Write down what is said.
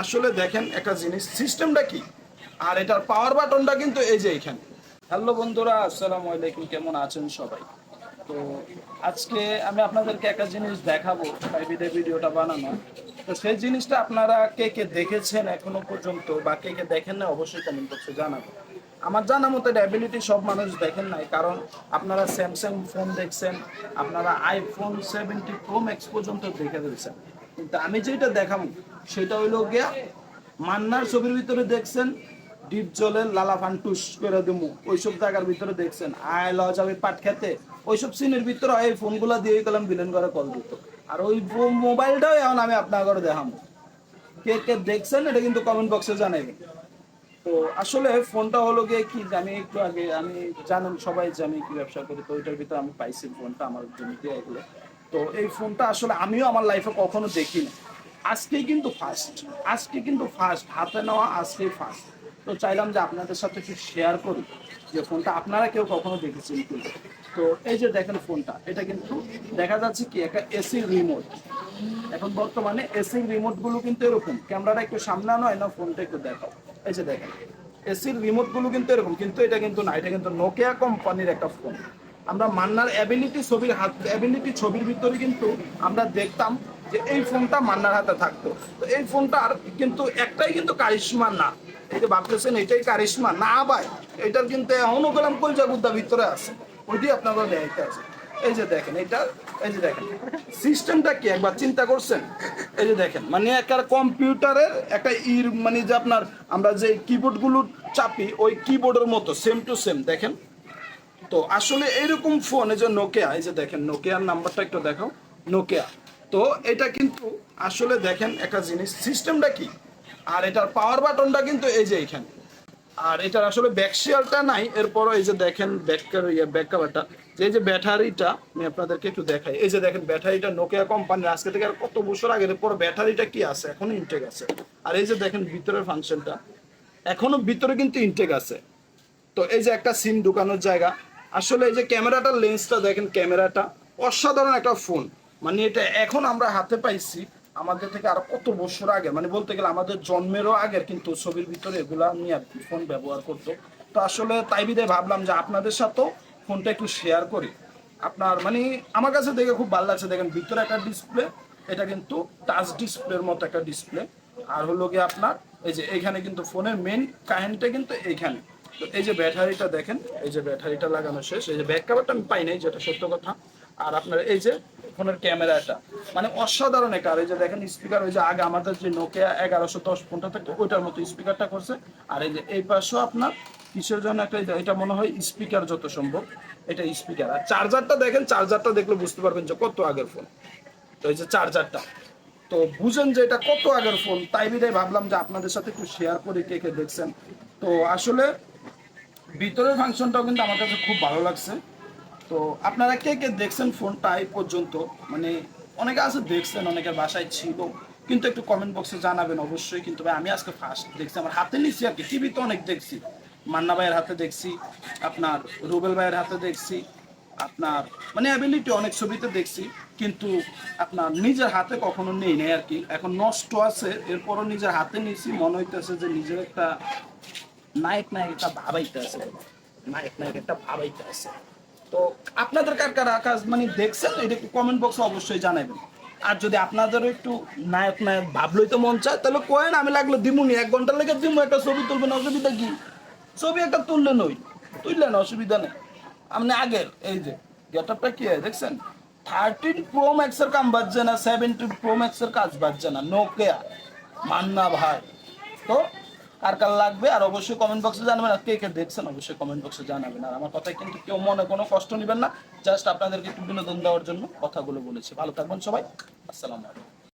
আসলে দেখেন, একটা জিনিস সিস্টেমটা কি? আর এটার পাওয়ার বাটনটা কিন্তু এই যে এখানে। হ্যালো বন্ধুরা, আসসালামু আলাইকুম, কেমন আছেন সবাই? তো আজকে আমি আপনাদেরকে একটা জিনিস দেখাবো বিদে ভিডিওটা বানানো। তো সেই জিনিসটা আপনারা কে কে দেখেছেন এখনও পর্যন্ত বা কে কে দেখেন না অবশ্যই কমেন্ট বক্সে জানাবেন আমার জানা মতো অ্যাবিলিটি সব মানুষ দেখেন নাই, কারণ আপনারা স্যামসাং ফোন দেখছেন, আপনারা আইফোন সেভেন্টি প্রো ম্যাক্স পর্যন্ত দেখে ফেলছেন। কিন্তু আমি যেটা দেখাবো, সেটা হইল গিয়া মান্নার ছবির ভিতরে দেখছেন, ডিপ জলের লালা ফান্টুস করে দেবো ওইসব জায়গার ভিতরে দেখছেন, আয় ল যাবে পাট খেতে। ওইসব সিনের ভিতরে এই ফোনগুলো দিয়ে গেলাম বিলেন করে কল দিত। আর ওই মোবাইলটাও এখন আমি আপনার ঘরে দেখাবো। কে কে দেখছেন, এটা কিন্তু কমেন্ট বক্সে জানাইবেন তো আসলে ফোনটা হলো গিয়ে কি আমি একটু আগে, আমি জানেন সবাই যে আমি কি ব্যবসা করি, তো ওইটার ভিতরে আমি পাইছি ফোনটা, আমার দিয়ে এগুলো। তো এই ফোনটা আসলে আমিও আমার লাইফে কখনো দেখিনি। আজকেই কিন্তু ফার্স্ট আজকে কিন্তু ফার্স্ট হাতে নেওয়া আজকেই ফার্স্ট তো চাইলাম যে আপনাদের সাথে একটু শেয়ার করি যে ফোনটা আপনারা কেউ কখনো দেখেছেন কিন্তু তো এই যে দেখেন ফোনটা, এটা কিন্তু দেখা যাচ্ছে কি একটা এসি রিমোট এখন বর্তমানে এসি রিমোটগুলো কিন্তু এরকম ক্যামেরাটা একটু সামনে নয় না ফোনটা একটু দেখাও এই যে দেখেন এসির রিমোটগুলো কিন্তু এরকম, কিন্তু এটা কিন্তু না, এটা কিন্তু নোকিয়া কোম্পানির একটা ফোন আমরা মান্নার অ্যাবিলিটি ছবির হাত অ্যাবিলিটি ছবির ভিতরে কিন্তু আমরা দেখতাম যে এই ফোনটা মান্নার হাতে থাকতো। তো এই ফোনটার কিন্তু একটাই কিন্তু কারিশমা না। এই যে ভাবতেছেন এটাই কারিশমা না ভাই। এটার কিন্তু এখনও গেলাম কলজা গুদ্দা ভিতরে আছে। ওইটি আপনারা দেখতে আছে এই যে দেখেন, এটা এই যে দেখেন। সিস্টেমটা কি? একবার চিন্তা করছেন? এই যে দেখেন মানে একটা কম্পিউটারের একটা ইর মানে যে আপনার আমরা যে কিবোর্ডগুলো চাপি, ওই কিবোর্ডের মতো সেম টু সেম দেখেন। তো আসলে এইরকম ফোন এই যে নোকিয়া এই যে দেখেন নোকিয়ার নাম্বারটা একটু দেখো নোকিয়া তো এটা কিন্তু আসলে দেখেন একটা জিনিস সিস্টেমটা কি? আর এটার পাওয়ার বাটনটা কিন্তু এই যে এখানে। আর এটার আসলে ব্যাকশিয়ালটা নাই এরপর এই যে দেখেন ব্যাক ইয়ে ব্যাক কাভারটা যে যে ব্যাটারিটা আমি আপনাদেরকে একটু দেখাই। এই যে দেখেন ব্যাটারিটা নোকিয়া কোম্পানির আজকে থেকে আর কত বছর আগে এরপর ব্যাটারিটা কি আছে? এখনও ইনটেক আছে। আর এই যে দেখেন ভিতরের ফাংশনটা এখনও ভিতরে কিন্তু ইনটেক আছে। তো এই যে একটা সিম ঢুকানোর জায়গা আসলে এই যে ক্যামেরাটার লেন্সটা দেখেন, ক্যামেরাটা অসাধারণ একটা ফোন। মানে এটা এখন আমরা হাতে পাইছি, আমাদের থেকে আর কত বছর আগে। মানে বলতে গেলে আমাদের জন্মেরও আগের, কিন্তু ছবির ভিতরে এগুলা নিয়ে ফোন ব্যবহার করতো। তো আসলে তাই বিদে ভাবলাম যে আপনাদের সাথেও ফোনটা একটু শেয়ার করি। আপনার মানে আমার কাছে দেখে খুব ভালো লাগছে। দেখেন, ভিতরে একটা ডিসপ্লে এটা কিন্তু টাচ ডিসপ্লের মতো একটা ডিসপ্লে আর হলো গিয়ে আপনার, এই যে এইখানে কিন্তু ফোনের মেন কাহিনীটা কিন্তু এইখানে। তো এই যে ব্যাটারিটা দেখেন, এই যে ব্যাটারিটা লাগানো শেষ, এই যে ব্যাক কাভারটা আমি পাই নাই, যেটা সত্য কথা। আর আপনার এই যে ফোনের ক্যামেরাটা মানে অসাধারণ একটা, আর এই যে দেখেন স্পিকার ওই যে আগে আমাদের যে নোকিয়া এগারোশো দশ ফোনটা থাকতো, ওইটার মতো স্পিকারটা করছে। আর এই যে এই পাশেও আপনার কিসের জন্য একটা এটা মনে হয় স্পিকার যত সম্ভব, এটা স্পিকার আর চার্জারটা দেখেন চার্জারটা দেখলে বুঝতে পারবেন যে কত আগের ফোন তো এই যে চার্জারটা তো বুঝেন যে এটা কত আগের ফোন তাই বিদায় ভাবলাম যে আপনাদের সাথে একটু শেয়ার করি, কে কে দেখছেন। তো আসলে ভিতরের ফাংশনটাও কিন্তু আমার কাছে খুব ভালো লাগছে। তো আপনারা কে কে দেখছেন ফোনটা এই পর্যন্ত? মানে অনেকে আছে দেখছেন অনেকের বাসায় ছিল। কিন্তু একটু কমেন্ট বক্সে জানাবেন অবশ্যই। কিন্তু ভাই, আমি আজকে ফার্স্ট দেখছি। আমার হাতে নিচ্ছি আর কি। টিভিতে অনেক দেখছি। মান্না ভাইয়ের হাতে দেখছি, আপনার রুবেল ভাইয়ের হাতে দেখছি, আপনার মানে অ্যাবিলিটি অনেক ছবিতে দেখছি। কিন্তু আপনার নিজের হাতে কখনো নেই নেই আর কি। এখন নষ্ট আছে, এরপরও নিজের হাতে নিয়েছি মনে হইতেছে যে নিজের একটা নায়ক নায়ক একটা ভাবাইতে আছে। নায়ক নায়ক একটা ভাবাইতে আছে। তো আপনাদের কার কার আকাশ মানে দেখছেন? এটা একটু কমেন্ট বক্সে অবশ্যই জানাবেন। আর যদি আপনাদেরও একটু নায়ক নায়ক ভাবলই তো মন চায়, তাহলে কয়েন আমি লাগল দিমুনি। এক ঘণ্টা লেগে দিমু, একটা ছবি তুলবেন, অসুবিধা কি? ছবি একটা তুললেন ওই। তুললেন, অসুবিধা নেই। আপনি আগের, এই যে, গেটআপটা কি হয় দেখছেন? থার্টিন প্রো ম্যাক্সের কাম বাজছে না সেভেন্টিন প্রো ম্যাক্সের কাজ বাজছে না নোকিয়া মান্না ভাই। তো কার কার লাগবে, আর অবশ্যই কমেন্ট বক্সে জানাবেন, আর কে কে দেখছেন অবশ্যই কমেন্ট বক্সে জানাবেন। আর আমার কথায় কিন্তু কেউ মনে, কোনো কষ্ট নেবেন না জাস্ট আপনাদেরকে একটু বিনোদন দেওয়ার জন্য কথাগুলো বলেছি। ভালো থাকবেন সবাই, আসসালামু আলাইকুম।